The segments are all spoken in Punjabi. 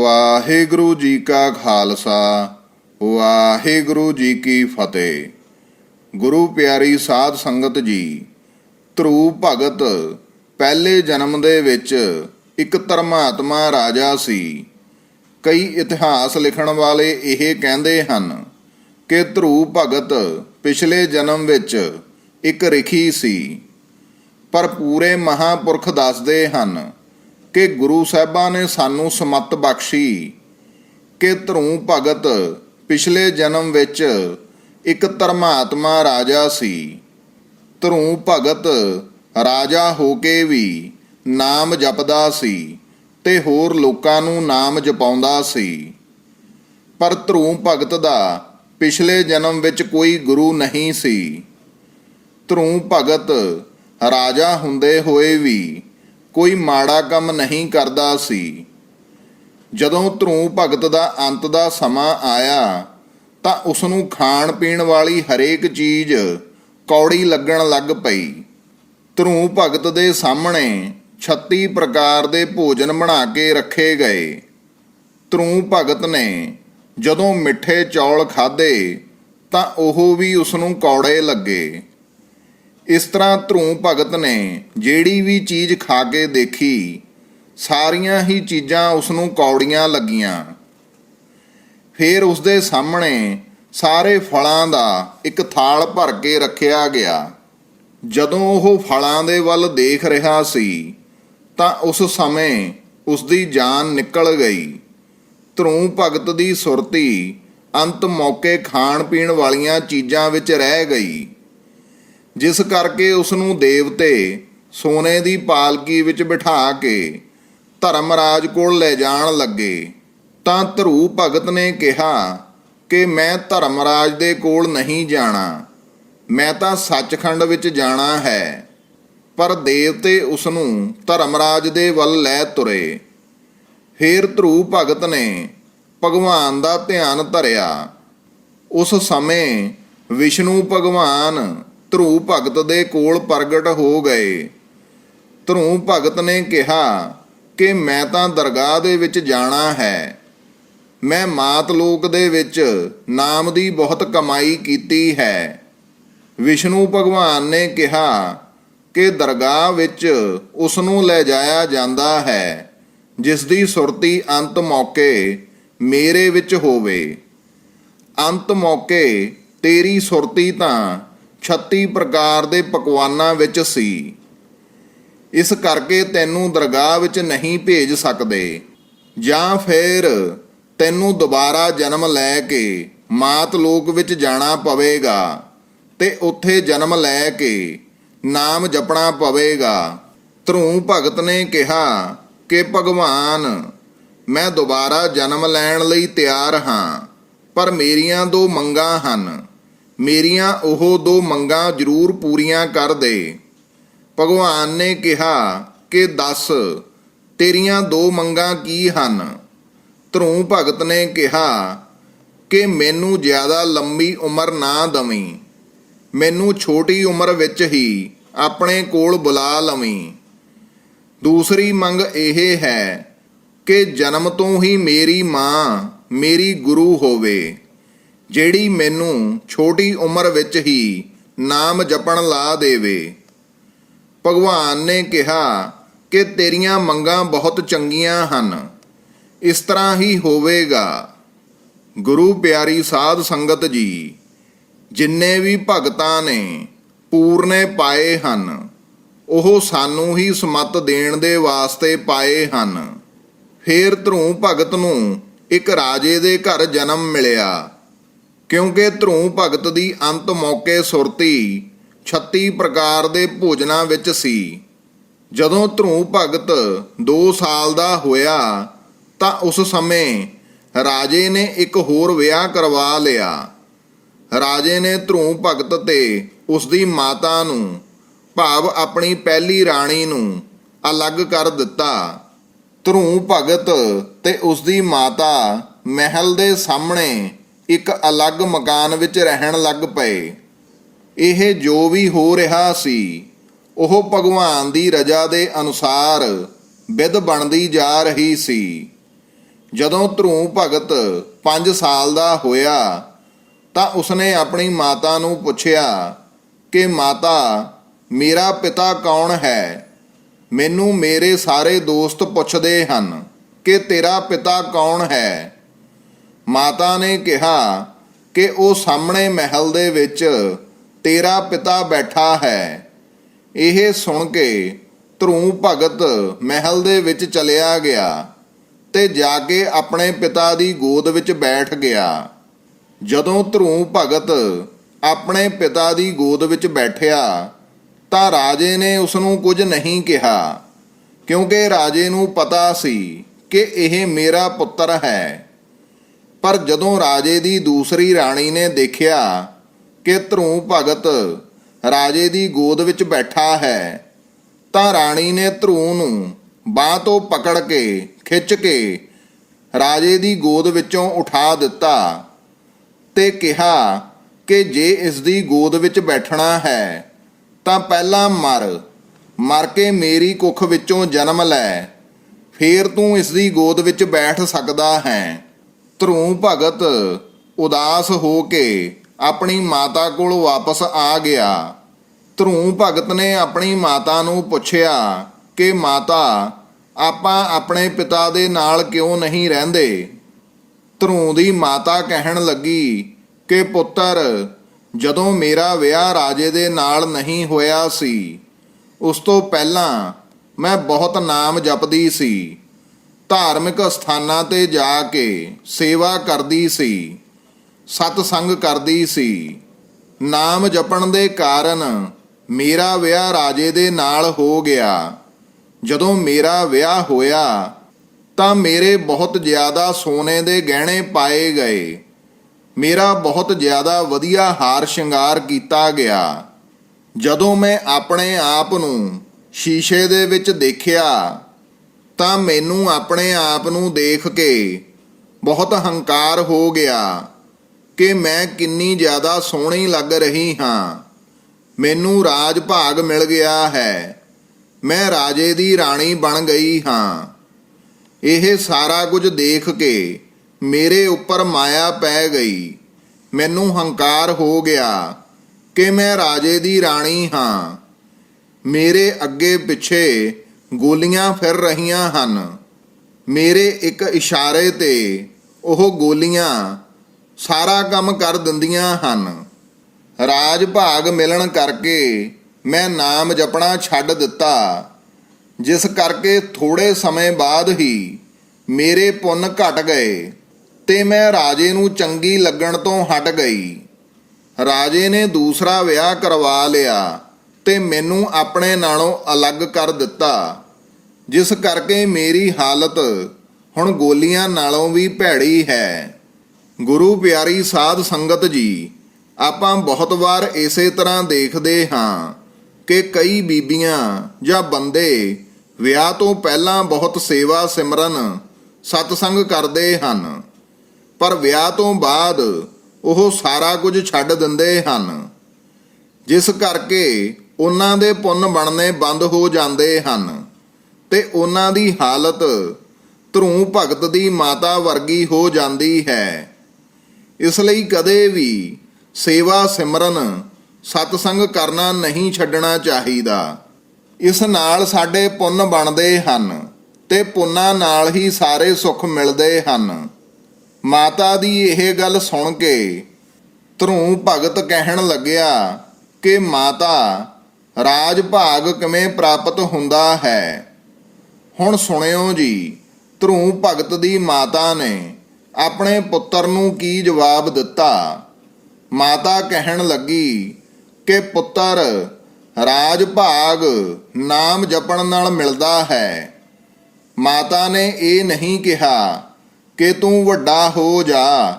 ਵਾਹਿਗੁਰੂ ਜੀ ਕਾ ਖਾਲਸਾ, ਵਾਹਿਗੁਰੂ ਜੀ ਕੀ ਫਤਿਹ। ਗੁਰੂ ਪਿਆਰੀ ਸਾਧ ਸੰਗਤ ਜੀ, ਧਰੂ ਭਗਤ ਪਹਿਲੇ ਜਨਮ ਦੇ ਵਿੱਚ ਇੱਕ ਧਰਮਾਤਮਾ ਰਾਜਾ ਸੀ। ਕਈ ਇਤਿਹਾਸ ਲਿਖਣ ਵਾਲੇ ਇਹ ਕਹਿੰਦੇ ਹਨ ਕਿ ਧਰੂ ਭਗਤ ਪਿਛਲੇ ਜਨਮ ਵਿੱਚ ਇੱਕ ਰਿਖੀ ਸੀ। ਪਰ ਪੂਰੇ ਮਹਾਪੁਰਖ ਦੱਸਦੇ ਹਨ ਕਿ ਗੁਰੂ ਸਾਹਿਬਾਂ ਨੇ ਸਾਨੂੰ ਸਮੱਤ ਬਖਸ਼ੀ ਕਿ ਧਰੂ ਭਗਤ ਪਿਛਲੇ ਜਨਮ ਵਿੱਚ ਇੱਕ ਧਰਮਾਤਮਾ ਰਾਜਾ ਸੀ। ਧਰੂ ਭਗਤ ਰਾਜਾ ਹੋ ਕੇ ਵੀ ਨਾਮ ਜਪਦਾ ਸੀ ਤੇ ਹੋਰ ਲੋਕਾਂ ਨੂੰ ਨਾਮ ਜਪਾਉਂਦਾ ਸੀ। ਪਰ ਧਰੂ ਭਗਤ ਦਾ ਪਿਛਲੇ ਜਨਮ ਵਿੱਚ ਕੋਈ ਗੁਰੂ ਨਹੀਂ ਸੀ। ਧਰੂ ਭਗਤ ਰਾਜਾ ਹੁੰਦੇ ਹੋਏ ਵੀ ਕੋਈ ਮਾੜਾ ਕੰਮ ਨਹੀਂ ਕਰਦਾ ਸੀ। ਜਦੋਂ ਧਰੂ ਭਗਤ ਦਾ ਅੰਤ ਦਾ ਸਮਾਂ ਆਇਆ, ਤਾਂ ਉਸ ਨੂੰ ਖਾਣ ਪੀਣ ਵਾਲੀ ਹਰੇਕ ਚੀਜ਼ ਕੌੜੀ ਲੱਗਣ ਲੱਗ ਪਈ। ਧਰੂ ਭਗਤ ਦੇ ਸਾਹਮਣੇ 36 ਪ੍ਰਕਾਰ ਦੇ ਭੋਜਨ ਬਣਾ ਕੇ ਰੱਖੇ ਗਏ। ਧਰੂ ਭਗਤ ਨੇ ਜਦੋਂ ਮਿੱਠੇ ਚੌਲ ਖਾਦੇ ਤਾਂ ਉਹ ਵੀ ਉਸ ਨੂੰ ਕੌੜੇ ਲੱਗੇ। ਇਸ ਤਰ੍ਹਾਂ ਧਰੂ ਭਗਤ ਨੇ ਜਿਹੜੀ ਵੀ ਚੀਜ਼ ਖਾ ਕੇ ਦੇਖੀ, ਸਾਰੀਆਂ ਹੀ ਚੀਜ਼ਾਂ ਉਸ ਨੂੰ ਕੌੜੀਆਂ ਲੱਗੀਆਂ। ਫਿਰ ਉਸ ਦੇ ਸਾਹਮਣੇ ਸਾਰੇ ਫਲਾਂ ਦਾ ਇੱਕ ਥਾਲ ਭਰ ਕੇ ਰੱਖਿਆ ਗਿਆ। ਜਦੋਂ ਉਹ ਫਲਾਂ ਦੇ ਵੱਲ ਦੇਖ ਰਿਹਾ ਸੀ, ਤਾਂ ਉਸ ਸਮੇਂ ਉਸ ਦੀ ਜਾਨ ਨਿਕਲ ਗਈ। ਧਰੂ ਭਗਤ ਦੀ ਸੁਰਤੀ ਅੰਤ ਮੌਕੇ ਖਾਣ ਪੀਣ ਵਾਲੀਆਂ ਚੀਜ਼ਾਂ ਵਿੱਚ ਰਹਿ ਗਈ। ਜਿਸ ਕਰਕੇ ਉਸ ਨੂੰ ਦੇਵਤੇ ਸੋਨੇ ਦੀ ਪਾਲਕੀ ਵਿੱਚ ਬਿਠਾ ਕੇ ਧਰਮਰਾਜ ਕੋਲ ਲੈ ਜਾਣ ਲੱਗੇ, ਤਾਂ ਧਰੂ ਭਗਤ ਨੇ ਕਿਹਾ ਕਿ ਮੈਂ ਧਰਮਰਾਜ ਦੇ ਕੋਲ ਨਹੀਂ ਜਾਣਾ, ਮੈਂ ਤਾਂ ਸੱਚਖੰਡ ਵਿੱਚ ਜਾਣਾ ਹੈ। ਪਰ ਦੇਵਤੇ ਉਸ ਨੂੰ ਧਰਮਰਾਜ ਦੇ ਵੱਲ ਲੈ ਤੁਰੇ। ਫਿਰ ਧਰੂ ਭਗਤ ਨੇ ਭਗਵਾਨ ਦਾ ਧਿਆਨ ਧਰਿਆ। ਉਸ ਸਮੇਂ ਵਿਸ਼ਨੂੰ ਭਗਵਾਨ ਧਰੂ ਭਗਤ ਦੇ ਕੋਲ ਪ੍ਰਗਟ ਹੋ ਗਏ। ਧਰੂ ਭਗਤ ਨੇ ਕਿਹਾ, ਕਿ ਮੈਂ ਤਾਂ ਦਰਗਾਹ ਦੇ ਵਿੱਚ ਜਾਣਾ ਹੈ। ਮੈਂ ਮਾਤ ਲੋਕ ਦੇ ਵਿੱਚ ਨਾਮ ਦੀ ਬਹੁਤ ਕਮਾਈ ਕੀਤੀ ਹੈ। ਵਿਸ਼ਨੂੰ ਭਗਵਾਨ ਨੇ ਕਿਹਾ, ਕਿ ਦਰਗਾਹ ਵਿੱਚ ਉਸ ਨੂੰ ਲੈ ਜਾਇਆ ਜਾਂਦਾ ਹੈ, ਜਿਸ ਦੀ ਸੁਰਤੀ ਅੰਤ ਮੌਕੇ ਮੇਰੇ ਵਿੱਚ ਹੋਵੇ। ਅੰਤ ਮੌਕੇ ਤੇਰੀ ਸੁਰਤੀ ਤਾਂ 36 ਪ੍ਰਕਾਰ ਦੇ ਪਕਵਾਨਾਂ ਵਿੱਚ ਸੀ। ਇਸ ਕਰਕੇ ਤੈਨੂੰ ਦਰਗਾਹ ਵਿੱਚ ਨਹੀਂ ਭੇਜ ਸਕਦੇ। ਜਾਂ ਫਿਰ ਤੈਨੂੰ ਦੁਬਾਰਾ ਜਨਮ ਲੈ ਕੇ ਮਾਤ ਲੋਕ ਵਿੱਚ ਜਾਣਾ ਪਵੇਗਾ ਤੇ ਉੱਥੇ ਜਨਮ ਲੈ ਕੇ ਨਾਮ ਜਪਣਾ ਪਵੇਗਾ। ਧਰੂ ਭਗਤ ਨੇ ਕਿਹਾ ਕਿ, ਭਗਵਾਨ, ਮੈਂ ਦੁਬਾਰਾ ਜਨਮ ਲੈਣ ਲਈ ਤਿਆਰ ਹਾਂ, ਪਰ ਮੇਰੀਆਂ ਦੋ ਮੰਗਾਂ ਹਨ। ਮੇਰੀਆਂ ਉਹ ਦੋ ਮੰਗਾਂ ਜ਼ਰੂਰ ਪੂਰੀਆਂ ਕਰ ਦੇ। ਭਗਵਾਨ ਨੇ ਕਿਹਾ ਕਿ ਦੱਸ, ਤੇਰੀਆਂ ਦੋ ਮੰਗਾਂ ਕੀ ਹਨ? ਧਰੂ ਭਗਤ ਨੇ ਕਿਹਾ ਕਿ ਮੈਨੂੰ ਜ਼ਿਆਦਾ ਲੰਮੀ ਉਮਰ ਨਾ ਦਵੀਂ। ਮੈਨੂੰ ਛੋਟੀ ਉਮਰ ਵਿੱਚ ਹੀ ਆਪਣੇ ਕੋਲ ਬੁਲਾ ਲਵੀਂ। ਦੂਸਰੀ ਮੰਗ ਇਹ ਹੈ ਕਿ ਜਨਮ ਤੋਂ ਹੀ ਮੇਰੀ ਮਾਂ, ਮੇਰੀ ਗੁਰੂ ਹੋਵੇ। ਜਿਹੜੀ ਮੈਨੂੰ ਛੋਟੀ ਉਮਰ ਵਿੱਚ ਹੀ ਨਾਮ ਜਪਣ ਲਾ ਦੇਵੇ। ਭਗਵਾਨ ਨੇ ਕਿਹਾ ਕਿ ਤੇਰੀਆਂ ਮੰਗਾਂ ਬਹੁਤ ਚੰਗੀਆਂ ਹਨ। ਇਸ ਤਰ੍ਹਾਂ ਹੀ ਹੋਵੇਗਾ। ਗੁਰੂ ਪਿਆਰੀ ਸਾਧ ਸੰਗਤ ਜੀ, ਜਿੰਨੇ ਵੀ ਭਗਤਾਂ ਨੇ ਪੂਰਨੇ ਪਾਏ ਹਨ, ਉਹ ਸਾਨੂੰ ਹੀ ਸਮਤ ਦੇਣ ਦੇ ਵਾਸਤੇ ਪਾਏ ਹਨ। ਫੇਰ ਧਰੂ ਭਗਤ ਨੂੰ ਇੱਕ ਰਾਜੇ ਦੇ ਘਰ ਜਨਮ ਮਿਲਿਆ। ਕਿਉਂਕਿ ਧਰੂ ਭਗਤ ਦੀ ਅੰਤ ਮੌਕੇ ਸੁਰਤੀ 36 ਪ੍ਰਕਾਰ ਦੇ ਭੋਜਨਾਂ ਵਿੱਚ ਸੀ। ਜਦੋਂ ਧਰੂ ਭਗਤ 2 ਸਾਲ ਦਾ ਹੋਇਆ, ਤਾਂ ਉਸ ਸਮੇਂ ਰਾਜੇ ਨੇ ਇੱਕ ਹੋਰ ਵਿਆਹ ਕਰਵਾ ਲਿਆ। ਰਾਜੇ ਨੇ ਧਰੂ ਭਗਤ ਤੇ ਉਸ ਦੀ ਮਾਤਾ ਨੂੰ, ਭਾਵ ਆਪਣੀ ਪਹਿਲੀ ਰਾਣੀ ਨੂੰ, ਅਲੱਗ ਕਰ ਦਿੱਤਾ। ਧਰੂ ਭਗਤ ਤੇ ਉਸ ਦੀ ਮਾਤਾ ਮਹਿਲ ਦੇ ਸਾਹਮਣੇ ਇੱਕ ਅਲੱਗ ਮਕਾਨ ਵਿੱਚ ਰਹਿਣ ਲੱਗ ਪਏ। ਇਹ ਜੋ ਵੀ ਹੋ ਰਿਹਾ ਸੀ, ਉਹ ਭਗਵਾਨ ਦੀ ਰਜ਼ਾ ਦੇ ਅਨੁਸਾਰ ਵਿਧ ਬਣਦੀ ਜਾ ਰਹੀ ਸੀ। ਜਦੋਂ ਧਰੂ ਭਗਤ 5 ਸਾਲ ਦਾ ਹੋਇਆ, ਤਾਂ ਉਸਨੇ ਆਪਣੀ ਮਾਤਾ ਨੂੰ ਪੁੱਛਿਆ ਕਿ, ਮਾਤਾ, ਮੇਰਾ ਪਿਤਾ ਕੌਣ ਹੈ? ਮੈਨੂੰ ਮੇਰੇ ਸਾਰੇ ਦੋਸਤ ਪੁੱਛਦੇ ਹਨ ਕਿ ਤੇਰਾ ਪਿਤਾ ਕੌਣ ਹੈ? ਮਾਤਾ ਨੇ ਕਿਹਾ ਕਿ ਉਹ ਸਾਹਮਣੇ ਮਹਿਲ ਦੇ ਵਿੱਚ ਤੇਰਾ ਪਿਤਾ ਬੈਠਾ ਹੈ। ਇਹ ਸੁਣ ਕੇ ਧਰੂ ਭਗਤ ਮਹਿਲ ਦੇ ਵਿੱਚ ਚਲਿਆ ਗਿਆ ਤੇ ਜਾ ਕੇ ਆਪਣੇ ਪਿਤਾ ਦੀ ਗੋਦ ਵਿੱਚ ਬੈਠ ਗਿਆ। ਜਦੋਂ ਧਰੂ ਭਗਤ ਆਪਣੇ ਪਿਤਾ ਦੀ ਗੋਦ ਵਿੱਚ ਬੈਠਿਆ ਤਾਂ ਰਾਜੇ ਨੇ ਉਸ ਨੂੰ ਕੁਝ ਨਹੀਂ ਕਿਹਾ, ਕਿਉਂਕਿ ਰਾਜੇ ਨੂੰ ਪਤਾ ਸੀ ਕਿ ਇਹ ਮੇਰਾ ਪੁੱਤਰ ਹੈ। ਪਰ ਜਦੋਂ ਰਾਜੇ ਦੀ ਦੂਸਰੀ ਰਾਣੀ ਨੇ ਦੇਖਿਆ ਕਿ ਧਰੂ ਭਗਤ ਰਾਜੇ ਦੀ ਗੋਦ ਵਿੱਚ ਬੈਠਾ ਹੈ, ਤਾਂ ਰਾਣੀ ਨੇ ਧਰੂ ਨੂੰ ਬਾਹ ਤੋਂ ਪਕੜ ਕੇ, ਖਿੱਚ ਕੇ ਰਾਜੇ ਦੀ ਗੋਦ ਵਿੱਚੋਂ ਉਠਾ ਦਿੱਤਾ ਤੇ ਕਿਹਾ ਕਿ ਜੇ ਇਸ ਦੀ ਗੋਦ ਵਿੱਚ ਬੈਠਣਾ ਹੈ, ਤਾਂ ਪਹਿਲਾਂ ਮਰ ਮਰ ਕੇ ਮੇਰੀ ਕੁੱਖ ਵਿੱਚੋਂ ਜਨਮ ਲੈ, ਫੇਰ ਤੂੰ ਇਸ ਦੀ ਗੋਦ ਵਿੱਚ ਬੈਠ ਸਕਦਾ ਹੈ। ਧਰੂ ਭਗਤ, ਉਦਾਸ ਹੋ ਕੇ ਆਪਣੀ ਮਾਤਾ ਕੋਲ ਵਾਪਸ ਆ ਗਿਆ। ਧਰੂ ਭਗਤ ਨੇ ਆਪਣੀ ਮਾਤਾ ਨੂੰ ਪੁੱਛਿਆ ਕਿ, ਮਾਤਾ, ਆਪਾਂ ਆਪਣੇ ਪਿਤਾ ਦੇ ਨਾਲ ਕਿਉਂ ਨਹੀਂ ਰਹਿੰਦੇ? ਧਰੂ ਦੀ ਮਾਤਾ ਕਹਿਣ ਲੱਗੀ ਕਿ, ਪੁੱਤਰ, ਜਦੋਂ ਮੇਰਾ ਵਿਆਹ ਰਾਜੇ ਦੇ ਨਾਲ ਨਹੀਂ ਹੋਇਆ ਸੀ, ਉਸ ਤੋਂ ਪਹਿਲਾਂ ਮੈਂ ਬਹੁਤ ਨਾਮ ਜਪਦੀ ਸੀ। ਧਾਰਮਿਕ ਸਥਾਨਾਂ ਤੇ ਜਾ ਕੇ ਸੇਵਾ ਕਰਦੀ ਸੀ ਸਤ ਸੰਗ ਕਰਦੀ ਸੀ। ਨਾਮ ਜਪਣ ਦੇ ਕਾਰਨ ਮੇਰਾ ਵਿਆਹ ਰਾਜੇ ਦੇ ਨਾਲ ਹੋ ਗਿਆ। ਜਦੋਂ ਮੇਰਾ ਵਿਆਹ ਹੋਇਆ, ਤਾਂ ਮੇਰੇ ਬਹੁਤ ਜ਼ਿਆਦਾ ਸੋਨੇ ਦੇ ਗਹਿਣੇ ਪਾਏ ਗਏ। ਮੇਰਾ ਬਹੁਤ ਜ਼ਿਆਦਾ ਵਧੀਆ ਹਾਰ ਸ਼ਿੰਗਾਰ ਕੀਤਾ ਗਿਆ। ਜਦੋਂ ਮੈਂ ਆਪਣੇ ਆਪ ਨੂੰ ਸ਼ੀਸ਼ੇ ਦੇ ਵਿੱਚ ਦੇਖਿਆ ਤਾਂ ਮੈਨੂੰ ਆਪਣੇ ਆਪ ਨੂੰ ਦੇਖ ਕੇ ਬਹੁਤ ਹੰਕਾਰ ਹੋ ਗਿਆ ਕਿ ਮੈਂ ਕਿੰਨੀ ਜ਼ਿਆਦਾ ਸੋਹਣੀ ਲੱਗ ਰਹੀ ਹਾਂ। ਮੈਨੂੰ ਰਾਜ ਭਾਗ ਮਿਲ ਗਿਆ ਹੈ। ਮੈਂ ਰਾਜੇ ਦੀ ਰਾਣੀ ਬਣ ਗਈ ਹਾਂ। ਇਹ ਸਾਰਾ ਕੁਝ ਦੇਖ ਕੇ ਮੇਰੇ ਉੱਪਰ ਮਾਇਆ ਪੈ ਗਈ। ਮੈਨੂੰ ਹੰਕਾਰ ਹੋ ਗਿਆ ਕਿ ਮੈਂ ਰਾਜੇ ਦੀ ਰਾਣੀ ਹਾਂ। ਮੇਰੇ ਅੱਗੇ ਪਿੱਛੇ ਗੋਲੀਆਂ ਫਿਰ ਰਹੀਆਂ ਹਨ। ਮੇਰੇ ਇੱਕ ਇਸ਼ਾਰੇ ਤੇ ਉਹ ਗੋਲੀਆਂ ਸਾਰਾ ਕੰਮ ਕਰ ਦਿੰਦੀਆਂ ਹਨ। ਰਾਜ ਭਾਗ ਮਿਲਣ ਕਰਕੇ ਮੈਂ ਨਾਮ ਜਪਣਾ ਛੱਡ ਦਿੱਤਾ। ਜਿਸ ਕਰਕੇ ਥੋੜੇ ਸਮੇਂ ਬਾਅਦ ਹੀ ਮੇਰੇ ਪੁੰਨ ਘਟ ਗਏ ਤੇ ਮੈਂ ਰਾਜੇ ਨੂੰ ਚੰਗੀ ਲੱਗਣ ਤੋਂ ਹਟ ਗਈ। ਰਾਜੇ ਨੇ ਦੂਸਰਾ ਵਿਆਹ ਕਰਵਾ ਲਿਆ। ਤੇ ਮੈਨੂੰ ਆਪਣੇ ਨਾਲੋਂ ਅਲੱਗ ਕਰ ਦਿੱਤਾ। ਜਿਸ ਕਰਕੇ ਮੇਰੀ ਹਾਲਤ ਹੁਣ ਗੋਲੀਆਂ ਨਾਲੋਂ ਵੀ ਭੈੜੀ ਹੈ। ਗੁਰੂ ਪਿਆਰੀ ਸਾਧ ਸੰਗਤ ਜੀ, ਆਪਾਂ ਬਹੁਤ ਵਾਰ ਇਸੇ ਤਰ੍ਹਾਂ ਦੇਖਦੇ ਹਾਂ ਕਿ ਕਈ ਬੀਬੀਆਂ ਜਾਂ ਬੰਦੇ ਵਿਆਹ ਤੋਂ ਪਹਿਲਾਂ ਬਹੁਤ ਸੇਵਾ ਸਿਮਰਨ, ਸਤਸੰਗ ਕਰਦੇ ਹਨ। ਪਰ ਵਿਆਹ ਤੋਂ ਬਾਅਦ ਉਹ ਸਾਰਾ ਕੁਝ ਛੱਡ ਦਿੰਦੇ ਹਨ। ਜਿਸ ਕਰਕੇ ਉਹਨਾਂ ਦੇ ਪੁੰਨ ਬਣਨੇ ਬੰਦ ਹੋ ਜਾਂਦੇ ਹਨ ਤੇ ਉਹਨਾਂ ਦੀ ਹਾਲਤ ਧਰੂ ਭਗਤ ਦੀ ਮਾਤਾ ਵਰਗੀ ਹੋ ਜਾਂਦੀ ਹੈ। ਇਸ ਲਈ ਕਦੇ ਵੀ ਸੇਵਾ ਸਿਮਰਨ ਸਤਸੰਗ ਕਰਨਾ ਨਹੀਂ ਛੱਡਣਾ ਚਾਹੀਦਾ। ਇਸ ਨਾਲ ਸਾਡੇ ਪੁੰਨ ਬਣਦੇ ਹਨ ਤੇ ਪੁੰਨਾਂ ਨਾਲ ਹੀ ਸਾਰੇ ਸੁੱਖ ਮਿਲਦੇ ਹਨ। ਮਾਤਾ ਦੀ ਇਹ ਗੱਲ ਸੁਣ ਕੇ ਧਰੂ ਭਗਤ ਕਹਿਣ ਲੱਗਿਆ ਕਿ ਮਾਤਾ ਰਾਜ ਭਾਗ ਕਿਵੇਂ ਪ੍ਰਾਪਤ ਹੁੰਦਾ ਹੈ? ਹੁਣ ਸੁਣਿਓ ਜੀ, ਧਰੂ ਭਗਤ ਦੀ ਮਾਤਾ ਨੇ ਆਪਣੇ ਪੁੱਤਰ ਨੂੰ ਕੀ ਜਵਾਬ ਦਿੱਤਾ? ਮਾਤਾ ਕਹਿਣ ਲੱਗੀ ਕਿ ਪੁੱਤਰ, ਰਾਜ ਭਾਗ ਨਾਮ ਜਪਣ ਨਾਲ ਮਿਲਦਾ ਹੈ। ਮਾਤਾ ਨੇ ਇਹ ਨਹੀਂ ਕਿਹਾ ਕਿ ਤੂੰ ਵੱਡਾ ਹੋ ਜਾ,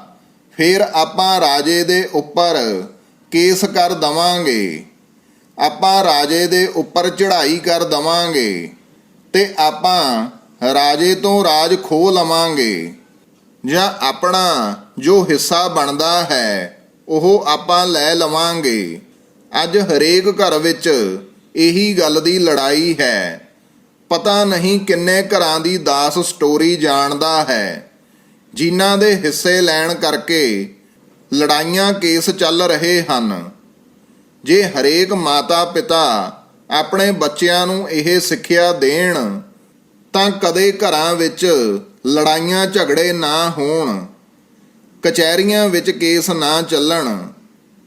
ਫਿਰ ਆਪਾਂ ਰਾਜੇ ਦੇ ਉੱਪਰ ਕੇਸ ਕਰ ਦਵਾਂਗੇ। ਆਪਾਂ ਰਾਜੇ ਦੇ ਉੱਪਰ ਚੜ੍ਹਾਈ ਕਰ ਦਵਾਂਗੇ ਤੇ ਆਪਾਂ ਰਾਜੇ ਤੋਂ ਰਾਜ ਖੋ ਲਵਾਂਗੇ। ਜਾਂ ਆਪਣਾ ਜੋ ਹਿੱਸਾ ਬਣਦਾ ਹੈ, ਉਹ ਆਪਾਂ ਲੈ ਲਵਾਂਗੇ। ਅੱਜ ਹਰੇਕ ਘਰ ਵਿੱਚ ਇਹੀ ਗੱਲ ਦੀ ਲੜਾਈ ਹੈ। ਪਤਾ ਨਹੀਂ ਕਿੰਨੇ ਘਰਾਂ ਦੀ ਦਾਸ ਸਟੋਰੀ ਜਾਣਦਾ ਹੈ। ਜਿਨ੍ਹਾਂ ਦੇ ਹਿੱਸੇ ਲੈਣ ਕਰਕੇ ਲੜਾਈਆਂ ਕੇਸ ਚੱਲ ਰਹੇ ਹਨ। ਜੇ ਹਰੇਕ ਮਾਤਾ ਪਿਤਾ ਆਪਣੇ ਬੱਚਿਆਂ ਨੂੰ ਇਹ ਸਿੱਖਿਆ ਦੇਣ, ਤਾਂ ਕਦੇ ਘਰਾਂ ਵਿੱਚ ਲੜਾਈਆਂ ਝਗੜੇ ਨਾ ਹੋਣ, ਕਚਹਿਰੀਆਂ ਵਿੱਚ ਕੇਸ ਨਾ ਚੱਲਣ।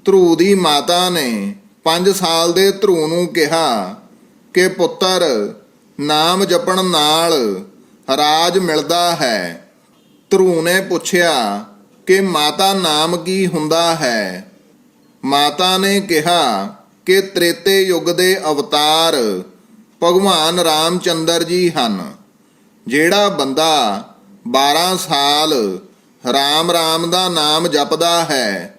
ਧਰੂ ਦੀ ਮਾਤਾ ਨੇ 5 ਸਾਲ ਦੇ ਧਰੂ ਨੂੰ ਕਿਹਾ ਕਿ, ਪੁੱਤਰ, ਨਾਮ ਜਪਣ ਨਾਲ ਰਾਜ ਮਿਲਦਾ ਹੈ। ਧਰੂ ਨੇ ਪੁੱਛਿਆ ਕਿ, ਮਾਤਾ, ਨਾਮ ਕੀ ਹੁੰਦਾ ਹੈ? ਮਾਤਾ ਨੇ ਕਿਹਾ ਕਿ ਤ੍ਰੇਤੇ ਯੁੱਗ ਦੇ ਅਵਤਾਰ ਭਗਵਾਨ ਰਾਮਚੰਦਰ ਜੀ ਹਨ, ਜਿਹੜਾ ਬੰਦਾ 12 ਸਾਲ ਰਾਮ ਰਾਮ ਦਾ ਨਾਮ ਜਪਦਾ ਹੈ,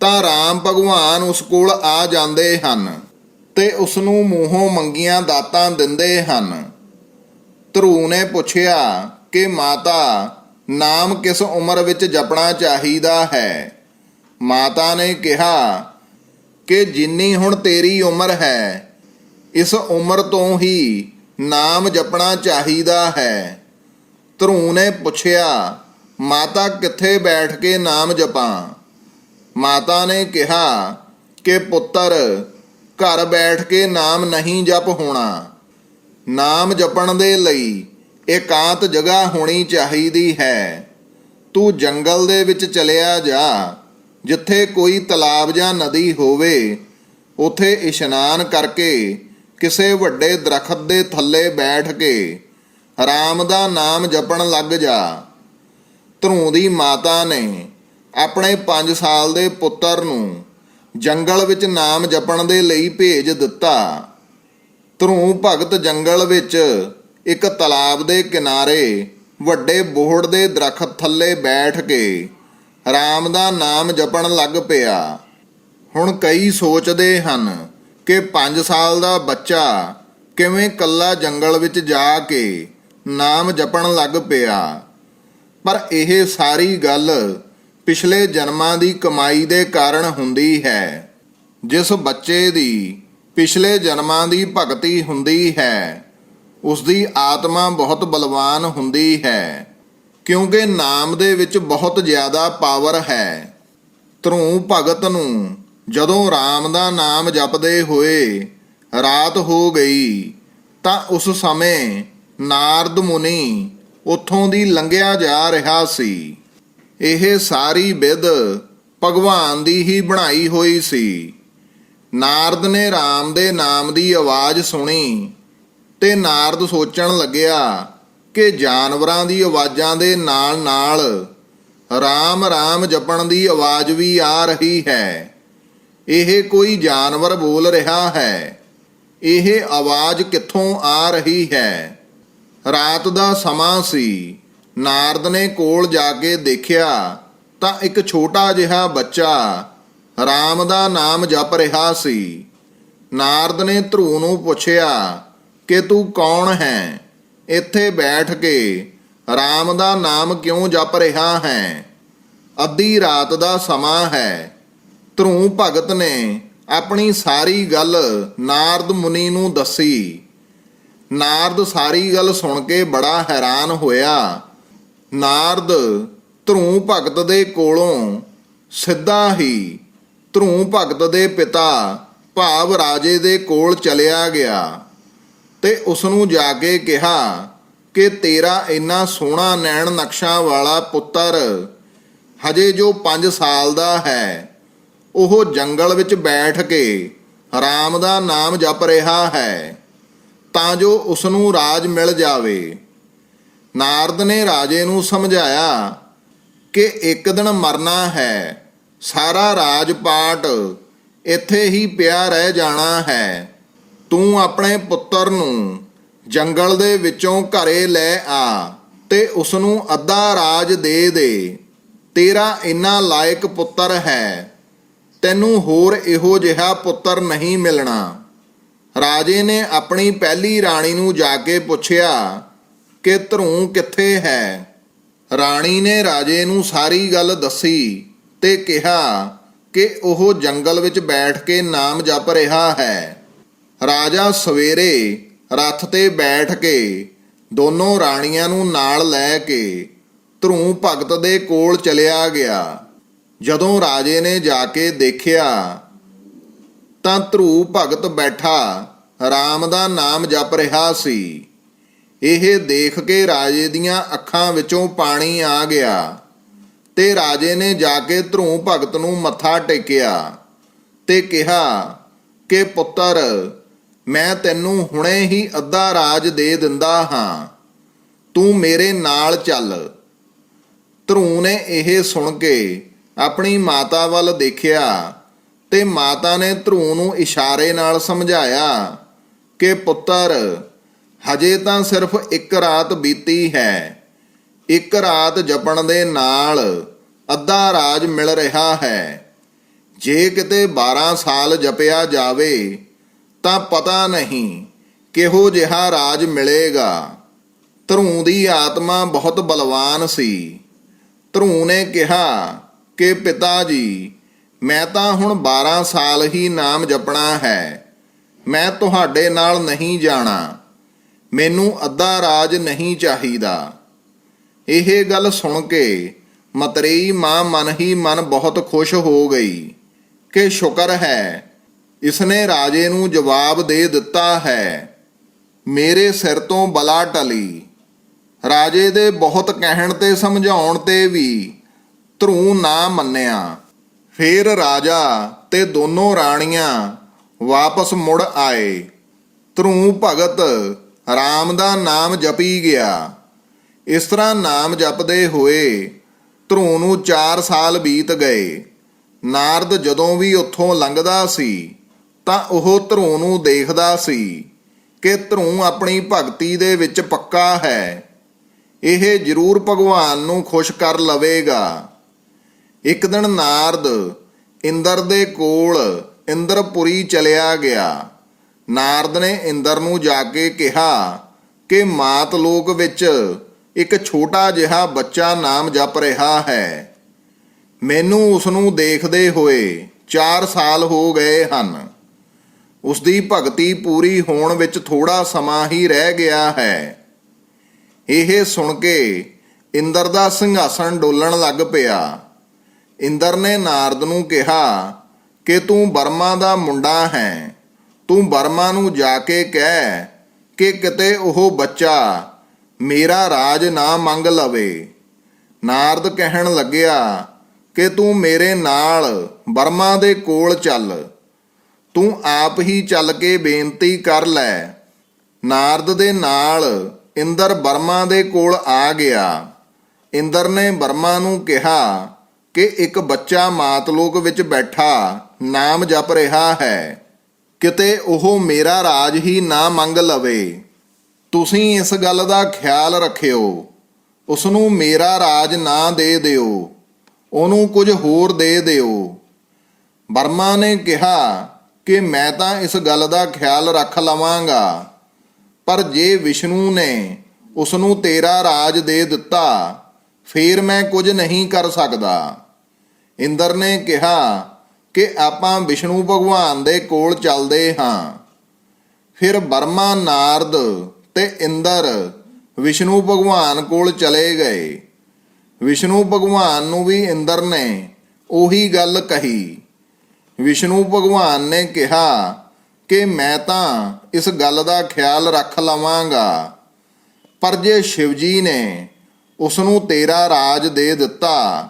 ਤਾਂ ਰਾਮ ਭਗਵਾਨ ਉਸ ਕੋਲ ਆ ਜਾਂਦੇ ਹਨ ਤੇ ਉਸ ਨੂੰ ਮੂੰਹੋਂ ਮੰਗੀਆਂ ਦਾਤਾਂ ਦਿੰਦੇ ਹਨ। ਧਰੂ ਨੇ ਪੁੱਛਿਆ ਕਿ ਮਾਤਾ, ਨਾਮ ਕਿਸ ਉਮਰ ਵਿੱਚ ਜਪਣਾ ਚਾਹੀਦਾ ਹੈ? ਮਾਤਾ ਨੇ ਕਿਹਾ ਕਿ ਜਿੰਨੀ ਹੁਣ ਤੇਰੀ ਉਮਰ ਹੈ, ਇਸ ਉਮਰ ਤੋਂ ਹੀ ਨਾਮ ਜਪਣਾ ਚਾਹੀਦਾ ਹੈ। ਧਰੂ ਨੇ ਪੁੱਛਿਆ, ਮਾਤਾ ਕਿੱਥੇ ਬੈਠ ਕੇ ਨਾਮ ਜਪਾਂ? ਮਾਤਾ ਨੇ ਕਿਹਾ ਕਿ ਪੁੱਤਰ, ਘਰ ਬੈਠ ਕੇ ਨਾਮ ਨਹੀਂ ਜਪ ਹੋਣਾ। ਨਾਮ ਜਪਣ ਦੇ ਲਈ ਇਕਾਂਤ ਜਗ੍ਹਾ ਹੋਣੀ ਚਾਹੀਦੀ ਹੈ। ਤੂੰ ਜੰਗਲ ਦੇ ਵਿੱਚ ਚਲਿਆ ਜਾ। ਜਿੱਥੇ ਕੋਈ ਤਲਾਬ ਜਾਂ ਨਦੀ ਹੋਵੇ, ਉਥੇ ਇਸ਼ਨਾਨ ਕਰਕੇ ਕਿਸੇ ਵੱਡੇ ਦਰਖਤ ਦੇ ਥੱਲੇ ਬੈਠ ਕੇ ਰਾਮ ਦਾ ਨਾਮ ਜਪਣ ਲੱਗ ਜਾ। ਧਰੂ ਦੀ ਮਾਤਾ ਨੇ ਆਪਣੇ 5 ਸਾਲ ਦੇ ਪੁੱਤਰ ਨੂੰ ਜੰਗਲ ਵਿੱਚ ਨਾਮ ਜਪਣ ਦੇ ਲਈ ਭੇਜ ਦਿੱਤਾ। ਧਰੂ ਭਗਤ ਜੰਗਲ ਵਿੱਚ ਇੱਕ ਤਲਾਬ ਦੇ ਕਿਨਾਰੇ ਵੱਡੇ ਬੋਹੜ ਦੇ ਦਰਖਤ ਥੱਲੇ ਬੈਠ ਕੇ ਰਾਮ ਦਾ ਨਾਮ ਜਪਣ ਲੱਗ ਪਿਆ। ਹੁਣ ਕਈ ਸੋਚਦੇ ਹਨ ਕਿ 5 ਸਾਲ ਦਾ ਬੱਚਾ ਕਿਵੇਂ ਕੱਲਾ ਜੰਗਲ ਵਿੱਚ ਜਾ ਕੇ ਨਾਮ ਜਪਣ ਲੱਗ ਪਿਆ। ਪਰ ਇਹ ਸਾਰੀ ਗੱਲ ਪਿਛਲੇ ਜਨਮਾਂ ਦੀ ਕਮਾਈ ਦੇ ਕਾਰਨ ਹੁੰਦੀ ਹੈ। ਜਿਸ ਬੱਚੇ ਦੀ ਪਿਛਲੇ ਜਨਮਾਂ ਦੀ ਭਗਤੀ ਹੁੰਦੀ ਹੈ ਉਸ ਦੀ ਆਤਮਾ ਬਹੁਤ ਬਲਵਾਨ ਹੁੰਦੀ ਹੈ। ਕਿਉਂਕਿ ਨਾਮ ਦੇ ਵਿੱਚ ਬਹੁਤ ਜ਼ਿਆਦਾ ਪਾਵਰ ਹੈ। ਧਰੂ ਭਗਤ ਨੂੰ, ਜਦੋਂ RAM ਦਾ ਨਾਮ ਜਪਦੇ ਹੋਏ ਰਾਤ ਹੋ ਗਈ, ਤਾਂ ਉਸ ਸਮੇਂ ਨਾਰਦ ਮੁਨੀ ਉੱਥੋਂ ਦੀ ਲੰਘਿਆ ਜਾ ਰਿਹਾ ਸੀ। ਇਹ ਸਾਰੀ ਵਿਧ ਭਗਵਾਨ ਦੀ ਹੀ ਬਣਾਈ ਹੋਈ ਸੀ। ਨਾਰਦ ਨੇ RAM ਦੇ ਨਾਮ ਦੀ ਆਵਾਜ਼ ਸੁਣੀ ਤੇ ਨਾਰਦ ਸੋਚਣ ਲੱਗਿਆ ਕਿ ਜਾਨਵਰਾਂ ਦੀ ਆਵਾਜ਼ਾਂ ਦੇ ਨਾਲ ਨਾਲ ਰਾਮ ਰਾਮ ਜਪਣ ਦੀ ਆਵਾਜ਼ ਵੀ ਆ ਰਹੀ ਹੈ। ਇਹ ਕੋਈ ਜਾਨਵਰ ਬੋਲ ਰਿਹਾ ਹੈ। ਇਹ ਆਵਾਜ਼ ਕਿੱਥੋਂ ਆ ਰਹੀ ਹੈ? ਰਾਤ ਦਾ ਸਮਾਂ ਸੀ। ਨਾਰਦ ਨੇ ਕੋਲ ਜਾ ਕੇ ਦੇਖਿਆ ਤਾਂ ਇੱਕ ਛੋਟਾ ਜਿਹਾ ਬੱਚਾ ਰਾਮ ਦਾ ਨਾਮ ਜਪ ਰਿਹਾ ਸੀ। ਨਾਰਦ ਨੇ ਧਰੂ ਨੂੰ ਪੁੱਛਿਆ ਕਿ ਤੂੰ ਕੌਣ ਹੈ? ਇੱਥੇ ਬੈਠ ਕੇ ਰਾਮ ਦਾ ਨਾਮ ਕਿਉਂ ਜਪ ਰਿਹਾ ਹੈ? ਅੱਧੀ ਰਾਤ ਦਾ ਸਮਾਂ ਹੈ। ਧਰੂ ਭਗਤ ਨੇ ਆਪਣੀ ਸਾਰੀ ਗੱਲ ਨਾਰਦ ਮੁਨੀ ਨੂੰ ਦੱਸੀ। ਨਾਰਦ ਸਾਰੀ ਗੱਲ ਸੁਣ ਕੇ ਬੜਾ ਹੈਰਾਨ ਹੋਇਆ। ਨਾਰਦ ਧਰੂ ਭਗਤ ਦੇ ਕੋਲੋਂ ਸਿੱਧਾ ਹੀ ਧਰੂ ਭਗਤ ਦੇ ਪਿਤਾ ਭਾਵ ਰਾਜੇ ਦੇ ਕੋਲ ਚਲਿਆ ਗਿਆ। ਤੇ ਉਸ ਨੂੰ ਜਾ ਕੇ ਕਿਹਾ ਕਿ ਤੇਰਾ ਇੰਨਾ ਸੋਹਣਾ ਨੈਣ ਨਕਸ਼ਾ ਵਾਲਾ ਪੁੱਤਰ ਹਜੇ ਜੋ 5 ਸਾਲ ਦਾ ਹੈ, ਉਹ ਜੰਗਲ ਵਿੱਚ ਬੈਠ ਕੇ ਰਾਮ ਦਾ ਨਾਮ ਜਪ ਰਿਹਾ ਹੈ, ਤਾਂ ਜੋ ਉਸ ਨੂੰ ਰਾਜ ਮਿਲ ਜਾਵੇ। ਨਾਰਦ ਨੇ ਰਾਜੇ ਨੂੰ ਸਮਝਾਇਆ ਕਿ ਇੱਕ ਦਿਨ ਮਰਨਾ ਹੈ, ਸਾਰਾ ਰਾਜ ਰਾਜਪਾਟ ਇੱਥੇ ਹੀ ਪਿਆ ਰਹਿ ਜਾਣਾ ਹੈ। ਤੂੰ ਆਪਣੇ ਪੁੱਤਰ ਨੂੰ ਜੰਗਲ ਦੇ ਵਿੱਚੋਂ ਘਰੇ ਲੈ ਆ ਤੇ ਉਸ ਨੂੰ ਅੱਧਾ ਰਾਜ ਦੇ ਦੇ। ਤੇਰਾ ਇੰਨਾ ਲਾਇਕ ਪੁੱਤਰ ਹੈ। ਤੈਨੂੰ ਹੋਰ ਇਹੋ ਜਿਹਾ ਪੁੱਤਰ ਨਹੀਂ ਮਿਲਣਾ। ਰਾਜੇ ਨੇ ਆਪਣੀ ਪਹਿਲੀ ਰਾਣੀ ਨੂੰ ਜਾ ਕੇ ਪੁੱਛਿਆ ਕਿ ਧਰੂ ਕਿੱਥੇ ਹੈ? ਰਾਣੀ ਨੇ ਰਾਜੇ ਨੂੰ ਸਾਰੀ ਗੱਲ ਦੱਸੀ ਤੇ ਕਿਹਾ ਕਿ ਉਹ ਜੰਗਲ ਵਿੱਚ ਬੈਠ ਕੇ ਨਾਮ ਜਪ ਰਿਹਾ ਹੈ। ਰਾਜਾ ਸਵੇਰੇ ਰੱਥ ਤੇ ਬੈਠ ਕੇ ਦੋਨੋਂ ਰਾਣੀਆਂ ਨੂੰ ਨਾਲ ਲੈ ਕੇ ਧਰੂ ਭਗਤ ਦੇ ਕੋਲ ਚਲਿਆ ਗਿਆ। ਜਦੋਂ ਰਾਜੇ ਨੇ ਜਾ ਕੇ ਦੇਖਿਆ, ਤਾਂ ਧਰੂ ਭਗਤ ਬੈਠਾ, ਰਾਮ ਦਾ ਨਾਮ ਜਪ ਰਿਹਾ ਸੀ। ਇਹ ਦੇਖ ਕੇ ਰਾਜੇ ਦੀਆਂ ਅੱਖਾਂ ਵਿੱਚੋਂ ਪਾਣੀ ਆ ਗਿਆ ਤੇ ਰਾਜੇ ਨੇ ਜਾ ਕੇ ਧਰੂ ਭਗਤ ਨੂੰ ਮੱਥਾ ਟੇਕਿਆ ਤੇ ਕਿਹਾ ਕਿ ਪੁੱਤਰ ਮੈਂ ਤੈਨੂੰ ਹੁਣੇ ਹੀ ਅੱਧਾ ਰਾਜ ਦੇ ਦਿੰਦਾ ਹਾਂ। ਤੂੰ ਮੇਰੇ ਨਾਲ ਚੱਲ। ਧਰੂ ਨੇ ਇਹ ਸੁਣ ਕੇ ਆਪਣੀ ਮਾਤਾ ਵੱਲ ਦੇਖਿਆ ਤੇ ਮਾਤਾ ਨੇ ਧਰੂ ਨੂੰ ਇਸ਼ਾਰੇ ਨਾਲ ਸਮਝਾਇਆ ਕਿ, ਪੁੱਤਰ, ਹਜੇ ਤਾਂ ਸਿਰਫ ਇੱਕ ਰਾਤ ਬੀਤੀ ਹੈ। ਇੱਕ ਰਾਤ ਜਪਣ ਦੇ ਨਾਲ ਅੱਧਾ ਰਾਜ ਮਿਲ ਰਿਹਾ ਹੈ। ਜੇ ਕਿਤੇ 12 ਸਾਲ ਜਪਿਆ ਜਾਵੇ ਤਾਂ ਪਤਾ ਨਹੀਂ ਕਿਹੋ ਜਿਹਾ ਰਾਜ ਮਿਲੇਗਾ। ਧਰੂ ਦੀ ਆਤਮਾ ਬਹੁਤ ਬਲਵਾਨ ਸੀ। ਧਰੂ ਨੇ ਕਿਹਾ ਕਿ, ਪਿਤਾ ਜੀ, ਮੈਂ ਤਾਂ ਹੁਣ 12 ਸਾਲ ਹੀ ਨਾਮ ਜਪਣਾ ਹੈ। ਮੈਂ ਤੁਹਾਡੇ ਨਾਲ ਨਹੀਂ ਜਾਣਾ। ਮੈਨੂੰ ਅੱਧਾ ਰਾਜ ਨਹੀਂ ਚਾਹੀਦਾ। ਇਹ ਗੱਲ ਸੁਣ ਕੇ ਮਤਰੇਈ ਮਾਂ ਮਨ ਹੀ ਮਨ ਬਹੁਤ ਖੁਸ਼ ਹੋ ਗਈ ਕਿ ਸ਼ੁਕਰ ਹੈ ਇਸਨੇ ਰਾਜੇ ਨੂੰ ਜਵਾਬ ਦੇ ਦਿੱਤਾ ਹੈ, ਮੇਰੇ ਸਿਰ ਤੋਂ ਬਲਾ ਟਲੀ ਰਾਜੇ ਦੇ ਬਹੁਤ ਕਹਿਣ ਤੇ ਸਮਝਾਉਣ ਤੇ ਵੀ ਧਰੂ ਨਾ ਮੰਨਿਆ। ਫੇਰ ਰਾਜਾ ਤੇ ਦੋਨੋਂ ਰਾਣੀਆਂ ਵਾਪਸ ਮੁੜ ਆਏ। ਧਰੂ ਭਗਤ ਰਾਮ ਦਾ ਨਾਮ ਜਪੀ ਗਿਆ। ਇਸ ਤਰ੍ਹਾਂ ਨਾਮ ਜਪਦੇ ਹੋਏ ਧਰੂ ਨੂੰ 4 ਸਾਲ ਬੀਤ ਗਏ। ਨਾਰਦ ਜਦੋਂ ਵੀ ਉੱਥੋਂ ਲੰਘਦਾ ਸੀ ਤਾਂ ਉਹ ਧਰੂ ਨੂੰ ਦੇਖਦਾ ਸੀ ਕਿ ਧਰੂ ਆਪਣੀ ਭਗਤੀ ਦੇ ਵਿੱਚ ਪੱਕਾ ਹੈ। ਇਹ ਜ਼ਰੂਰ ਭਗਵਾਨ ਨੂੰ ਖੁਸ਼ ਕਰ ਲਵੇਗਾ। ਇੱਕ ਦਿਨ ਨਾਰਦ ਇੰਦਰ ਦੇ ਕੋਲ ਇੰਦਰਪੁਰੀ ਚਲਿਆ ਗਿਆ। ਨਾਰਦ ਨੇ ਇੰਦਰ ਨੂੰ ਜਾ ਕੇ ਕਿਹਾ ਕਿ ਮਾਤ ਲੋਕ ਵਿੱਚ ਇੱਕ ਛੋਟਾ ਜਿਹਾ ਬੱਚਾ ਨਾਮ ਜਪ ਰਿਹਾ ਹੈ। ਮੈਨੂੰ ਉਸ ਨੂੰ ਦੇਖਦੇ ਹੋਏ 4 ਸਾਲ ਹੋ ਗਏ ਹਨ। ਉਸ ਦੀ ਭਗਤੀ ਪੂਰੀ ਹੋਣ ਵਿੱਚ ਥੋੜਾ ਸਮਾਂ ਹੀ ਰਹਿ ਗਿਆ ਹੈ। ਇਹ ਸੁਣ ਕੇ ਇੰਦਰ ਦਾ ਸਿੰਘਾਸਣ ਡੋਲਣ ਲੱਗ ਪਿਆ। ਇੰਦਰ ਨੇ ਨਾਰਦ ਨੂੰ ਕਿਹਾ ਕਿ ਤੂੰ ਬਰਮਾ ਦਾ ਮੁੰਡਾ ਹੈ। ਤੂੰ ਬਰਮਾ ਨੂੰ ਜਾ ਕੇ ਕਹਿ ਕਿ ਕਿਤੇ ਉਹ ਬੱਚਾ ਮੇਰਾ ਰਾਜ ਨਾ ਮੰਗ ਲਵੇ। ਨਾਰਦ ਕਹਿਣ ਲੱਗਿਆ ਕਿ ਤੂੰ ਮੇਰੇ ਨਾਲ ਬਰਮਾ ਦੇ ਕੋਲ ਚੱਲ। ਤੂੰ ਆਪ ਹੀ ਚੱਲ ਕੇ ਬੇਨਤੀ ਕਰ ਲੈ। ਨਾਰਦ ਦੇ ਨਾਲ ਇੰਦਰ ਬਰਮਾ ਦੇ ਕੋਲ ਆ ਗਿਆ। ਇੰਦਰ ਨੇ ਬਰਮਾ ਨੂੰ ਕਿਹਾ ਕਿ ਇੱਕ ਬੱਚਾ ਮਾਤਲੋਕ ਵਿੱਚ ਬੈਠਾ, ਨਾਮ ਜਪ ਰਿਹਾ ਹੈ। ਕਿਤੇ ਉਹ ਮੇਰਾ ਰਾਜ ਹੀ ਨਾ ਮੰਗ ਲਵੇ। ਤੁਸੀਂ ਇਸ ਗੱਲ ਦਾ ਖਿਆਲ ਰੱਖਿਓ। ਉਸ ਨੂੰ ਮੇਰਾ ਰਾਜ ਨਾ ਦੇ ਦਿਓ। ਉਹਨੂੰ ਕੁਝ ਹੋਰ ਦੇ ਦਿਓ। ਬਰਮਾ ਨੇ ਕਿਹਾ ਕਿ ਮੈਂ ਤਾਂ ਇਸ ਗੱਲ ਦਾ ਖਿਆਲ ਰੱਖ ਲਵਾਂਗਾ। ਪਰ ਜੇ ਵਿਸ਼ਨੂੰ ਨੇ ਉਸ ਨੂੰ ਤੇਰਾ ਰਾਜ ਦੇ ਦਿੱਤਾ, ਫੇਰ ਮੈਂ ਕੁਝ ਨਹੀਂ ਕਰ ਸਕਦਾ। ਇੰਦਰ ਨੇ ਕਿਹਾ ਕਿ ਆਪਾਂ ਵਿਸ਼ਨੂੰ ਭਗਵਾਨ ਦੇ ਕੋਲ ਚੱਲਦੇ ਹਾਂ। ਫਿਰ ਬਰਮਾ ਨਾਰਦ ਤੇ ਇੰਦਰ ਵਿਸ਼ਨੂੰ ਭਗਵਾਨ ਕੋਲ ਚਲੇ ਗਏ। ਵਿਸ਼ਨੂੰ ਭਗਵਾਨ ਨੂੰ ਵੀ ਇੰਦਰ ਨੇ ਉਹੀ ਗੱਲ ਕਹੀ। ਵਿਸ਼ਨੂੰ ਭਗਵਾਨ ਨੇ ਕਿਹਾ ਕਿ ਮੈਂ ਤਾਂ ਇਸ ਗੱਲ ਦਾ ਖਿਆਲ ਰੱਖ ਲਵਾਂਗਾ। ਪਰ ਜੇ ਸ਼ਿਵਜੀ ਨੇ ਉਸ ਨੂੰ ਤੇਰਾ ਰਾਜ ਦੇ ਦਿੱਤਾ,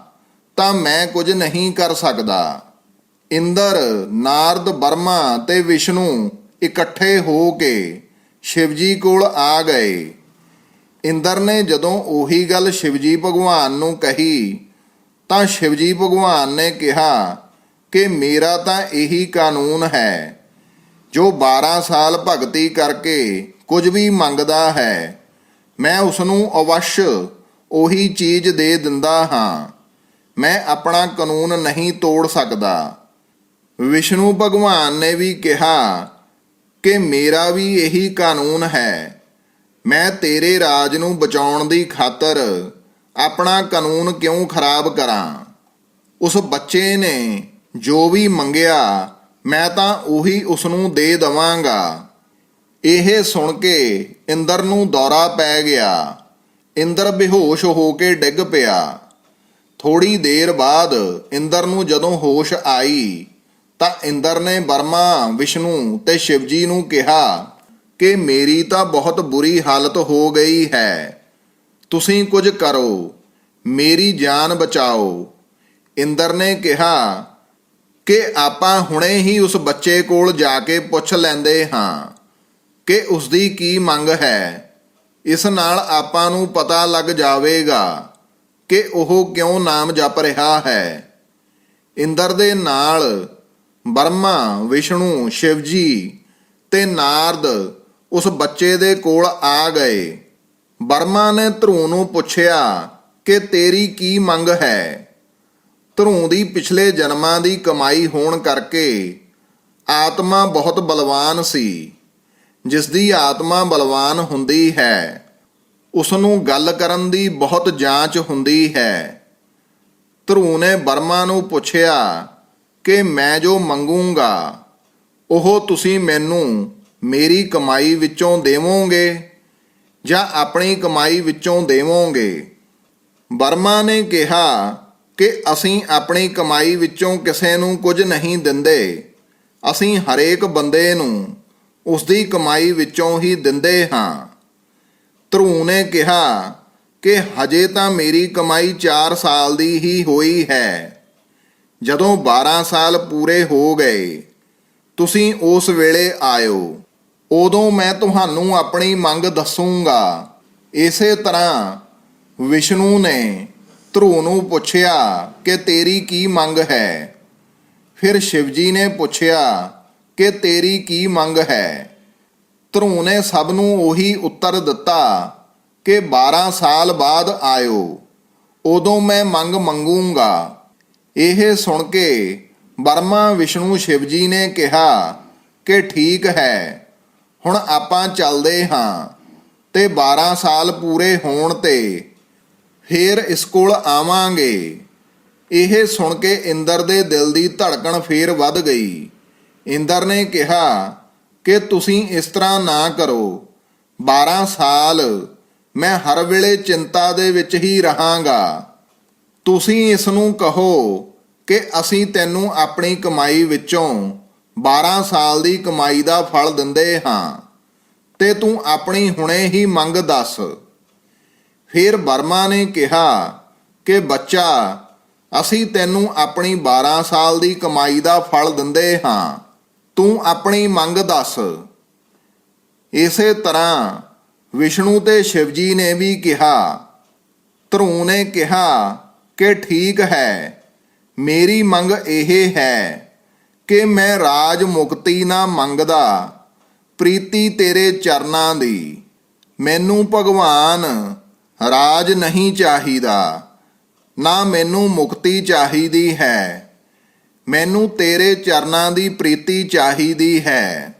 ਤਾਂ ਮੈਂ ਕੁਝ ਨਹੀਂ ਕਰ ਸਕਦਾ। ਇੰਦਰ, ਨਾਰਦ ਬਰਮਾ ਤੇ ਵਿਸ਼ਨੂੰ ਇਕੱਠੇ ਹੋ ਕੇ ਸ਼ਿਵਜੀ ਕੋਲ ਆ ਗਏ। ਇੰਦਰ ਨੇ ਜਦੋਂ ਉਹੀ ਗੱਲ ਸ਼ਿਵਜੀ ਭਗਵਾਨ ਨੂੰ ਕਹੀ, ਤਾਂ ਸ਼ਿਵਜੀ ਭਗਵਾਨ ਨੇ ਕਿਹਾ ਕਿ ਮੇਰਾ ਤਾਂ ਇਹੀ ਕਾਨੂੰਨ ਹੈ, ਜੋ 12 ਸਾਲ ਭਗਤੀ ਕਰਕੇ ਕੁਝ ਵੀ ਮੰਗਦਾ ਹੈ, ਮੈਂ ਉਸ ਨੂੰ ਅਵਸ਼ ਉਹੀ ਚੀਜ਼ ਦੇ ਦਿੰਦਾ ਹਾਂ। ਮੈਂ ਆਪਣਾ ਕਾਨੂੰਨ ਨਹੀਂ ਤੋੜ ਸਕਦਾ। ਵਿਸ਼ਨੂੰ ਭਗਵਾਨ ਨੇ ਵੀ ਕਿਹਾ ਕਿ ਮੇਰਾ ਵੀ ਇਹੀ ਕਾਨੂੰਨ ਹੈ, ਮੈਂ ਤੇਰੇ ਰਾਜ ਨੂੰ ਬਚਾਉਣ ਦੀ ਖਾਤਰ ਆਪਣਾ ਕਾਨੂੰਨ ਕਿਉਂ ਖਰਾਬ ਕਰਾਂ? ਉਸ ਬੱਚੇ ਨੇ ਜੋ ਵੀ ਮੰਗਿਆ, ਮੈਂ ਤਾਂ ਉਹੀ ਉਸ ਨੂੰ ਦੇ ਦਵਾਂਗਾ। ਇਹ ਸੁਣ ਕੇ ਇੰਦਰ ਨੂੰ ਦੌਰਾ ਪੈ ਗਿਆ। ਇੰਦਰ ਬੇਹੋਸ਼ ਹੋ ਕੇ ਡਿੱਗ ਪਿਆ। ਥੋੜੀ ਦੇਰ ਬਾਅਦ ਇੰਦਰ ਨੂੰ ਜਦੋਂ ਹੋਸ਼ ਆਈ, ਤਾਂ ਇੰਦਰ ਨੇ ਬਰਮਾ ਵਿਸ਼ਨੂੰ ਤੇ ਸ਼ਿਵਜੀ ਨੂੰ ਕਿਹਾ ਕਿ ਮੇਰੀ ਤਾਂ ਬਹੁਤ ਬੁਰੀ ਹਾਲਤ ਹੋ ਗਈ ਹੈ। ਤੁਸੀਂ ਕੁਝ ਕਰੋ, ਮੇਰੀ ਜਾਨ ਬਚਾਓ। ਇੰਦਰ ਨੇ ਕਿਹਾ ਕਿ ਆਪਾਂ ਹੁਣੇ ਹੀ ਉਸ ਬੱਚੇ ਕੋਲ ਜਾ ਕੇ ਪੁੱਛ ਲੈਂਦੇ ਹਾਂ ਕਿ ਉਸ ਦੀ ਕੀ ਮੰਗ ਹੈ। ਇਸ ਨਾਲ ਆਪਾਂ ਨੂੰ ਪਤਾ ਲੱਗ ਜਾਵੇਗਾ ਕਿ ਉਹ ਕਿਉਂ ਨਾਮ ਜਪ ਰਿਹਾ ਹੈ। ਇੰਦਰ ਦੇ ਨਾਲ ਬਰਮਾ, ਵਿਸ਼ਨੂੰ, ਸ਼ਿਵਜੀ ਤੇ ਨਾਰਦ ਉਸ ਬੱਚੇ ਦੇ ਕੋਲ ਆ ਗਏ। ਬਰਮਾ ਨੇ ਧਰੂ ਨੂੰ ਪੁੱਛਿਆ ਕਿ ਤੇਰੀ ਕੀ ਮੰਗ ਹੈ? ਧਰੂ ਦੀ ਪਿਛਲੇ ਜਨਮਾਂ ਦੀ ਕਮਾਈ ਹੋਣ ਕਰਕੇ ਆਤਮਾ ਬਹੁਤ ਬਲਵਾਨ ਸੀ। ਜਿਸ ਦੀ ਆਤਮਾ ਬਲਵਾਨ ਹੁੰਦੀ ਹੈ ਉਸ ਨੂੰ ਗੱਲ ਕਰਨ ਦੀ ਬਹੁਤ ਜਾਂਚ ਹੁੰਦੀ ਹੈ। ਧਰੂ ਨੇ ਬਰਮਾ ਨੂੰ ਪੁੱਛਿਆ ਕਿ ਮੈਂ ਜੋ ਮੰਗੂੰਗਾ, ਉਹ ਤੁਸੀਂ ਮੈਨੂੰ ਮੇਰੀ ਕਮਾਈ ਵਿੱਚੋਂ ਦੇਵੋਗੇ ਜਾਂ ਆਪਣੀ ਕਮਾਈ ਵਿੱਚੋਂ ਦੇਵੋਗੇ? ਬਰਮਾ ਨੇ ਕਿਹਾ ਕਿ ਅਸੀਂ ਆਪਣੀ ਕਮਾਈ ਵਿੱਚੋਂ ਕਿਸੇ ਨੂੰ ਕੁਝ ਨਹੀਂ ਦਿੰਦੇ। ਅਸੀਂ ਹਰੇਕ ਬੰਦੇ ਨੂੰ ਉਸ ਦੀ ਕਮਾਈ ਵਿੱਚੋਂ ਹੀ ਦਿੰਦੇ ਹਾਂ। ਧਰੂ ਨੇ ਕਿਹਾ ਕਿ ਹਜੇ ਤਾਂ ਮੇਰੀ ਕਮਾਈ 4 ਸਾਲ ਦੀ ਹੀ ਹੋਈ ਹੈ। ਜਦੋਂ 12 ਸਾਲ ਪੂਰੇ ਹੋ ਗਏ, ਤੁਸੀਂ ਉਸ ਵੇਲੇ ਆਇਓ। ਉਦੋਂ ਮੈਂ ਤੁਹਾਨੂੰ ਆਪਣੀ ਮੰਗ ਦੱਸੂੰਗਾ। ਇਸੇ ਤਰ੍ਹਾਂ ਵਿਸ਼ਨੂੰ ਨੇ ਧਰੂ ਨੂੰ ਪੁੱਛਿਆ ਕਿ ਤੇਰੀ ਕੀ ਮੰਗ ਹੈ? ਫਿਰ ਸ਼ਿਵਜੀ ਨੇ ਪੁੱਛਿਆ ਕਿ ਤੇਰੀ ਕੀ ਮੰਗ ਹੈ? ਧਰੂ ਨੇ ਸਭ ਨੂੰ ਉਹੀ ਉੱਤਰ ਦਿੱਤਾ ਕਿ 12 ਸਾਲ ਬਾਅਦ ਆਇਓ, ਉਦੋਂ ਮੈਂ ਮੰਗ ਮੰਗੂੰਗਾ। ਇਹ ਸੁਣ ਕੇ ਬਰਮਾ ਵਿਸ਼ਨੂੰ ਸ਼ਿਵਜੀ ਨੇ ਕਿਹਾ ਕਿ ਠੀਕ ਹੈ, ਹੁਣ ਆਪਾਂ ਚੱਲਦੇ ਹਾਂ ਤੇ 12 ਸਾਲ ਪੂਰੇ ਹੋਣ ਤੇ ਫੇਰ ਇਸ ਕੋਲ ਆਵਾਂਗੇ। ਇਹ ਸੁਣ ਕੇ ਇੰਦਰ ਦੇ ਦਿਲ ਦੀ ਧੜਕਣ ਫੇਰ ਵੱਧ ਗਈ। ਇੰਦਰ ਨੇ ਕਿਹਾ, ਕਿ ਤੁਸੀਂ ਇਸ ਤਰ੍ਹਾਂ ਨਾ ਕਰੋ। 12 ਸਾਲ ਮੈਂ ਹਰ ਵੇਲੇ ਚਿੰਤਾ ਦੇ ਵਿੱਚ ਹੀ ਰਹਾਂਗਾ। ਤੁਸੀਂ ਇਸ ਨੂੰ ਕਹੋ ਕਿ ਅਸੀਂ ਤੈਨੂੰ ਆਪਣੀ ਕਮਾਈ ਵਿੱਚੋਂ 12 ਸਾਲ ਦੀ ਕਮਾਈ ਦਾ ਫਲ ਦਿੰਦੇ ਹਾਂ ਤੇ ਤੂੰ ਆਪਣੀ ਹੁਣੇ ਹੀ ਮੰਗ ਦੱਸ। ਫਿਰ ਬਰਮਾ ਨੇ ਕਿਹਾ ਕਿ ਬੱਚਾ, ਅਸੀਂ ਤੈਨੂੰ ਆਪਣੀ 12 ਸਾਲ ਦੀ ਕਮਾਈ ਦਾ ਫਲ ਦਿੰਦੇ ਹਾਂ, ਤੂੰ ਆਪਣੀ ਮੰਗ ਦੱਸ। ਇਸੇ ਤਰ੍ਹਾਂ ਵਿਸ਼ਨੂੰ ਤੇ ਸ਼ਿਵਜੀ ਨੇ ਵੀ ਕਿਹਾ ਧਰੂ ਨੇ ਕਿਹਾ ਕਿ ਠੀਕ ਹੈ, ਮੇਰੀ ਮੰਗ ਇਹ ਹੈ ਕਿ ਮੈਂ ਰਾਜ ਮੁਕਤੀ ਨਾ ਮੰਗਦਾ, ਪ੍ਰੀਤੀ ਤੇਰੇ ਚਰਨਾਂ ਦੀ, ਮੈਨੂੰ ਭਗਵਾਨ ਰਾਜ ਨਹੀਂ ਚਾਹੀਦਾ। ਨਾ ਮੈਨੂੰ ਮੁਕਤੀ ਚਾਹੀਦੀ ਹੈ। ਮੈਨੂੰ ਤੇਰੇ ਚਰਨਾਂ ਦੀ ਪ੍ਰੀਤੀ ਚਾਹੀਦੀ ਹੈ।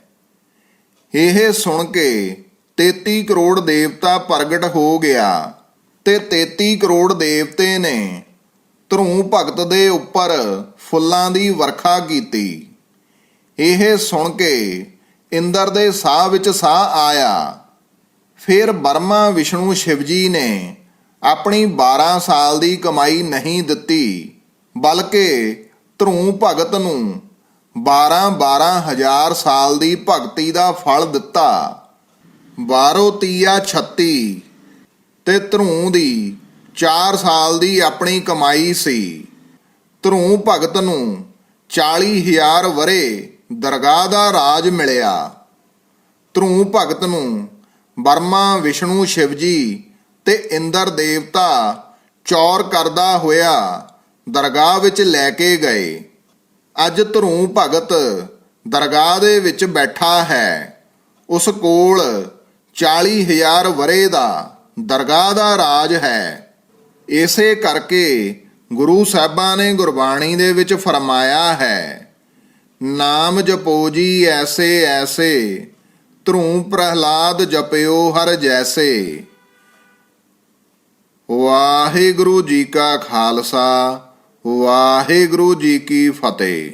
ਇਹ ਸੁਣ ਕੇ 33 ਕਰੋੜ ਦੇਵਤਾ ਪ੍ਰਗਟ ਹੋ ਗਿਆ ਤੇ 33 ਕਰੋੜ ਦੇਵਤੇ ਨੇ ਧਰੂ ਭਗਤ ਦੇ ਉੱਪਰ ਫੁੱਲਾਂ ਦੀ ਵਰਖਾ ਕੀਤੀ। ਇਹ ਸੁਣ ਕੇ ਇੰਦਰ ਦੇ ਸਾਹ ਵਿੱਚ ਸਾਹ ਆਇਆ। ਫਿਰ ਬਰਮਾ ਵਿਸ਼ਨੂੰ ਸ਼ਿਵਜੀ ਨੇ ਆਪਣੀ 12 ਸਾਲ ਦੀ ਕਮਾਈ ਨਹੀਂ ਦਿੱਤੀ, ਬਲਕਿ ਧਰੂ ਭਗਤ ਨੂੰ 12 12 ਹਜ਼ਾਰ ਸਾਲ ਦੀ ਭਗਤੀ ਦਾ ਫਲ ਦਿੱਤਾ। 12 ਤੀਆ 36 ਤੇ ਧਰੂ ਦੀ 4 ਸਾਲ ਦੀ ਆਪਣੀ ਕਮਾਈ ਸੀ। ਧਰੂ ਭਗਤ ਨੂੰ 40000 ਵਰੇ ਦਰਗਾਹ ਦਾ ਰਾਜ ਮਿਲਿਆ। ਧਰੂ ਭਗਤ ਨੂੰ ਬਰਮਾ ਵਿਸ਼ਨੂੰ, ਸ਼ਿਵਜੀ ਤੇ ਇੰਦਰ ਦੇਵਤਾ ਚੌਰ ਕਰਦਾ ਹੋਇਆ ਦਰਗਾਹ ਵਿੱਚ ਲੈ ਕੇ ਗਏ। ਅੱਜ ਧਰੂ ਭਗਤ ਦਰਗਾਹ ਦੇ ਵਿੱਚ ਬੈਠਾ ਹੈ। ਉਸ ਕੋਲ 40000 ਵਰੇ ਦਾ ਦਰਗਾਹ ਦਾ ਰਾਜ ਹੈ। ਇਸੇ ਕਰਕੇ ਗੁਰੂ ਸਾਹਿਬਾਂ ਨੇ ਗੁਰਬਾਣੀ ਦੇ ਵਿੱਚ ਫਰਮਾਇਆ ਹੈ, ਨਾਮ ਜਪੋ ਜੀ ਐਸੇ ਐਸੇ। ਧਰੂ ਪ੍ਰਹਲਾਦ ਜਪਿਓ ਹਰ ਜੈਸੇ। ਵਾਹਿਗੁਰੂ ਜੀ ਕਾ ਖਾਲਸਾ ਵਾਹਿਗੁਰੂ ਜੀ ਕੀ ਫਤਿਹ।